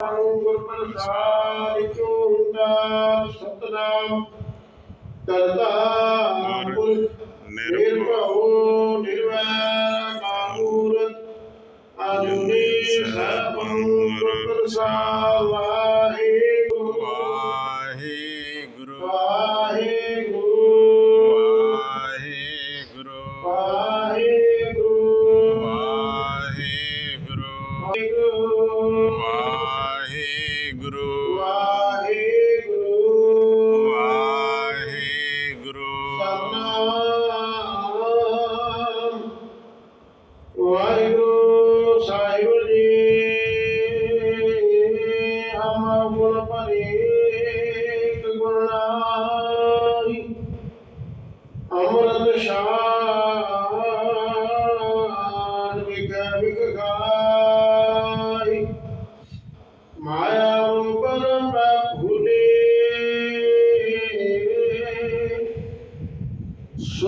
ਗੁਰ ਪ੍ਰਸਾਦਿ ਚੁੰਦਾ ਸਤਨਾਮ ਕਰਤਾ ਪੁਰਖ ਨਿਰਭਉ ਨਿਰਵੈਰ ਕਾਹੂਰ ਅਜੂਨੀ ਸਭੰ ਗੁਰ ਪ੍ਰਸਾਦਿ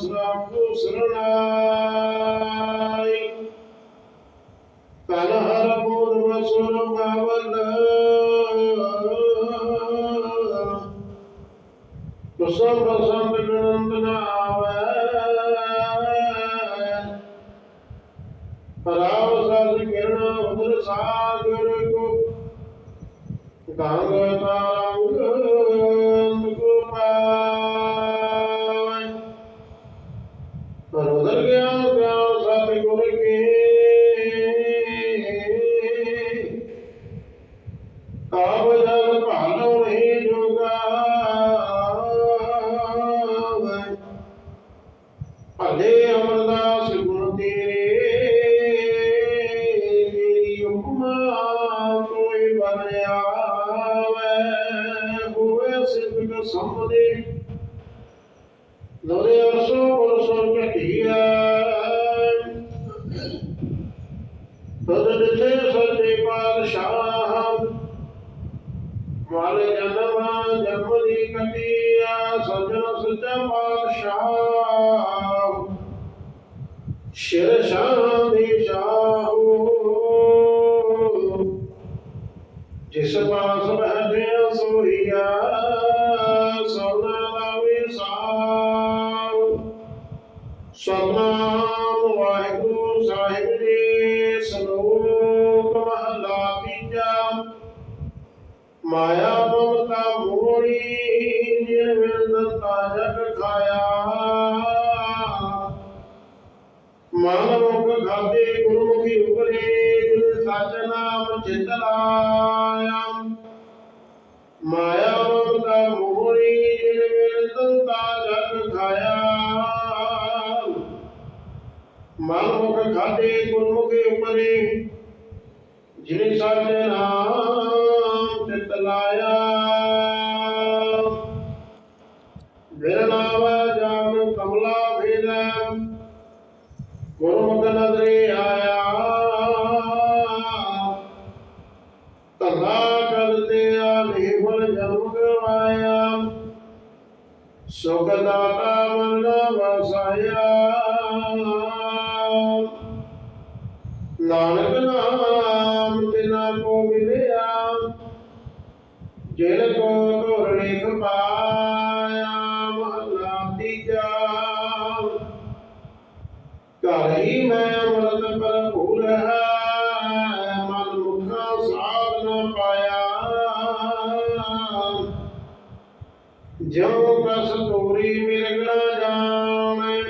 ਸਭੂ ਸਰਣਾਈ। ਤਨ ਹਰ ਪੂਰਵ ਸੁਰ ਪਾਵਨ। ਤੁਸਮ ਬਸੰਤ ਗਣੰਦ ਨਾ ਆਵੈ ਪਰਾਵ ਸਦ ਕਿਰਣਾ ਉਦਰ ਸਾਗਰ ਕੋ। ਗੰਗਾ ਤਾਰਾ تدد صدقا شعاهم معلجنما جمدي كتيا سجن ਮਾਇਆ ਮਮਤਾ ਮੋੜੀ ਜਿਨ ਵਿਰਦਤਾ ਜਗ ਖਾਇਆ। ਮਨ ਮੁਖ ਖਾਦੇ ਗੁਰਮੁਖੀ ਉਪਰੇ ਜਿਨ ਸਚ ਨਾਮ ਚਿਤ ਲਾਇਆ। ਮਾਇਆ ਮਮਤਾ ਮੋੜੀ ਜਿਨ ਵਿਰਦਤਾ ਜਗ ਖਾਇਆ। ਮਨ ਮੁਖ ਖਾਦੇ ਗੁਰਮੁਖੀ ਉਪਰੇ ਜਿਨ ਸਚ ਨਾਮ ਜਨਮ ਗਵਾਇਆ ਸੁਖ ਦਾਤਾ ਮਨ ਵਸਾਇਆ ਨਾਨਕ ਨਾਮ ਤਿਨਾ ਕੋ ਮਿਲਿਆ ਜਿਨ ਕੋ ਧੁਰ ਲਿਖ ਪਾਇਆ ਮਹਲਾ ਤੀਜਾ ਘਰ ਹੀ ਮੈਂ ਜੋ ਕਸ ਤੋਰੀ ਮਿਰਗਣਾ ਜਾਣੇ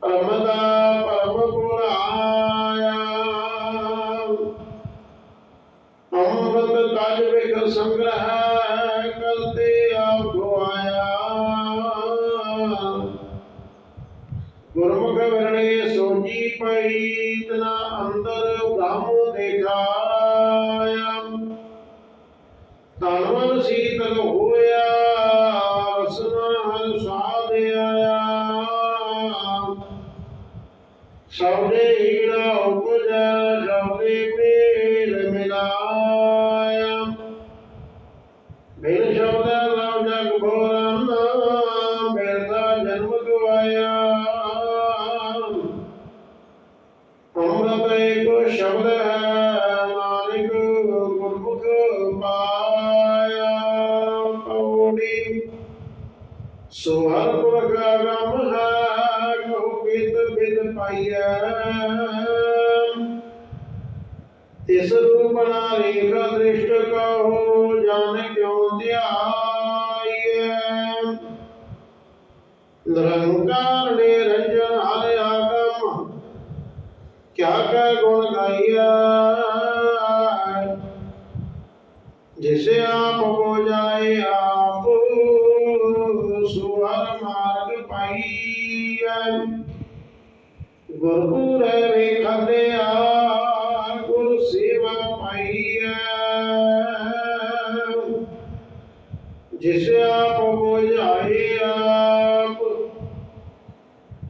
ਪਰਮਦਾ ਪਰਮ ਪੁਰਾਇਆ। ਅੰਮ੍ਰਿਤ ਤਜ ਵਿਖ ਸੰਗ੍ਰਹ ਕਰਤੇ ਆਪ ਖੁਆਇਆ ਗੁਰਮੁਖ ਵਰਣੇ ਸੋਜੀ ਪਈ, ਤਨਾ ਅੰਦਰ ਬ੍ਰਹਮ ਦੇਖਾਇਆ ਤਨਵਨ ਸੀਤਲ ਹੋਇਆ। ਪੁਰਖ ਰਾਮ ਹੈ ਕਹੋ ਬਿਦ ਬਿਦ ਪਾਈਐ? ਤਿਸ ਰੂਪ ਰੇਖ ਦ੍ਰਿਸ਼ਟ ਕਹੋ, ਜਾਣ ਕਿਉ ਧਿਆਈਐ? ਨਿਰੰਕਾਰ ਨਿਰੰਜਨ ਹਰਿ ਆਗਮ, ਕਿਆ ਕੈ ਗੁਣ ਗਾਈਐ? ਜਿਸੇ ਆਪ ਹੋ ਜਾਏ ਆਪ ਗੁਰਪੁਰੈ ਵੇਖਦੇ ਆ, ਗੁਰ ਸੇਵਾ ਪਾਈਐ। ਜਿਸ ਆਪ ਹੋ ਜਾਏ ਆਪ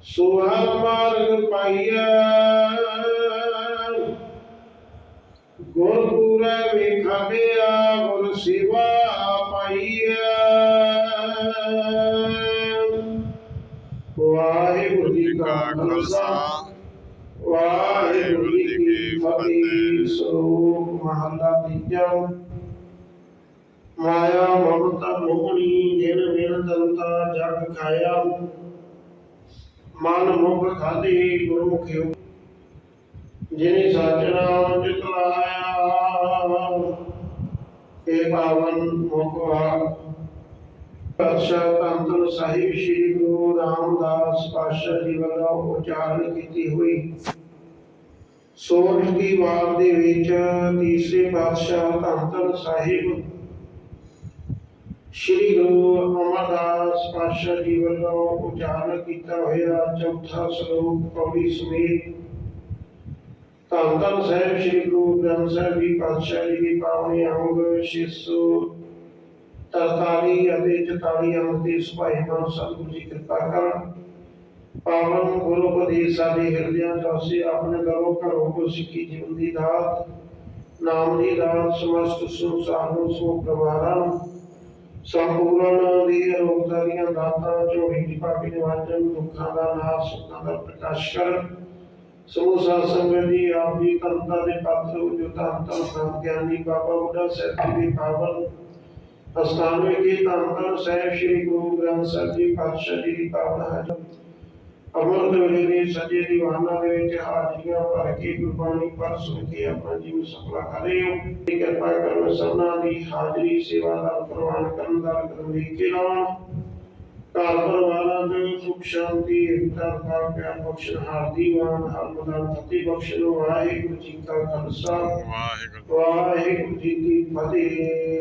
ਸੁਹਰ ਮਾਰਗ ਪਾਈਐ। ਗੁਰਪੁਰੈ ਵੇਖਦੇ ਆ, ਗੁਰ ਸੇਵਾ ਪਾਈਐ। ਕਾ ਖਾਲਸਾ। ਵਾਹਿਗੁਰੂ ਜੀ ਕੀ ਫਤਿਹ। ਸਲੋਕ ਮਹਲਾ ਤੀਜਾ। ਮਾਇਆ ਮਮਤਾ ਮੋਹਣੀ ਜਿਨ ਬਿਨ ਦੰਤਾ ਜਗ ਖਾਇਆ। ਮਨ ਮੁਖ ਖਾਦੀ ਗੁਰਮੁਖਿ ਜਿਨੇ ਨਾਮ ਚਿਤ ਲਾਇਆ। ਏ ਪਾਵਨ ਮੁਖ ਪਾਤਸ਼ਾਹ ਧੰਨ ਸਾਹਿਬ ਸ੍ਰੀ ਗੁਰੂ ਰਾਮਦਾਸ ਪਾਤਸ਼ਾਹ ਜੀ ਵੱਲੋਂ ਉਚਾਰਨ ਕੀਤੀ ਹੋਈ। ਸੋਢ ਦੀ ਵਾਰ ਦੇ ਵਿੱਚ ਤੀਸਰੇ ਪਾਤਸ਼ਾਹ ਧੰਨ ਸਾਹਿਬ ਸ੍ਰੀ ਗੁਰੂ ਅਮਰਦਾਸ ਪਾਤਸ਼ਾਹ ਜੀ ਵੱਲੋਂ ਉਚਾਰਨ ਕੀਤਾ ਹੋਇਆ ਚੌਥਾ ਸ਼ਲੋਕ ਪੌੜੀ ਸਮੇਤ ਧੰਨ ਧੰਨ ਸਾਹਿਬ ਸ੍ਰੀ ਗੁਰੂ ਗ੍ਰੰਥ ਸਾਹਿਬ ਜੀ ਪਾਤਸ਼ਾਹ ਜੀ ਦੀ ਪਾਵਨੀ ਅੰਗ 600 ਤਰਤਾਲੀ ਅਤੇ ਚਤਾਲੀ ਅੰਗ ਦੇ ਸੁਭਾਏ ਮਨ ਸਤਿਗੁਰੂ ਜੀ ਕਿਰਪਾ ਕਰਨ। ਪਾਵਨ ਗੁਰੂ ਉਪਦੇਸ਼ ਸਾਡੇ ਹਿਰਦਿਆਂ ਚ ਵਸੇ ਆਪਣੇ ਘਰੋਂ ਘਰੋਂ ਕੋ ਸਿੱਖੀ ਜੀਵਨ ਦੀ ਦਾਤ। ਨਾਮ ਦੀ ਦਾਤ, ਸਮਸਤ ਸੰਸਾਰ ਨੂੰ। ਸੋ ਪਰਿਵਾਰਾਂ ਸੰਪੂਰਨ ਦੀ ਰੋਗਤਾ ਦੀਆਂ ਦਾਤਾਂ, ਝੋਲੀ ਦੀ ਪਾਪੀ ਨਿਵਾਜਨ ਦੁੱਖਾਂ ਦਾ ਨਾਸ਼, ਸੁੱਖਾਂ ਦਾ ਪ੍ਰਕਾਸ਼ ਕਰਨ। ਸਮੂਹ ਸਾਧ ਸੰਗਤ ਜੀ, ਆਪ ਜੀ ਕਰਤਾ ਦੇ ਪਾਤਰ ਜੋ ਧੰਨ ਧੰਨ ਗਿਆਨੀ ਬਾਬਾ ਬੁੱਢਾ ਸਾਹਿਬ ਜੀ ਦੇ ਪਾਵਨ ਅਸਥਾਨ ਵਿਖੇ ਧੰਨ ਧੰਨ ਸਾਹਿਬ ਸ੍ਰੀ ਗੁਰੂ ਗ੍ਰੰਥ ਸਾਹਿਬ ਜੀ ਪਾਤਸ਼ਾਹ ਜੀ ਦੀ ਪਾਵਨ ਹੈ ਅਮਰਤ ਵੇਲੇ ਦੇ ਸੱਜੇ ਦੀਵਾਨਾਂ ਦੇ ਵਿੱਚ ਹਾਜ਼ਰੀਆਂ ਭਰ ਕੇ ਗੁਰਬਾਣੀ ਪੜ੍ਹ ਸੁਣ ਕੇ ਆਪਣਾ ਜੀਵਨ ਸਫਲਾ ਕਰੇ ਹੋ ਦੀ ਕਿਰਪਾ ਕਰਨ ਸਭਨਾਂ ਦੀ ਹਾਜ਼ਰੀ ਸੇਵਾ ਦਾ ਪ੍ਰਵਾਨ ਕਰਨ ਦਾ ਕਦਮ ਲੈ ਕੇ ਲਾਉਣ ਘਰ ਪਰਿਵਾਰਾਂ ਦੇ ਸੁਖ ਸ਼ਾਂਤੀ ਏਕਤਾ ਦਾ ਪਿਆਰ ਬਖਸ਼ਣ ਹਾਰਦੀ ਵਾਨ ਹਰਮਦਾਨ ਫਤਿਹ ਬਖਸ਼ਣ ਵਾਹਿਗੁਰੂ ਜੀ ਕਾ ਖਾਲਸਾ ਵਾਹਿਗੁਰੂ ਵਾਹਿਗੁਰੂ ਜੀ ਕੀ ਫਤਿਹ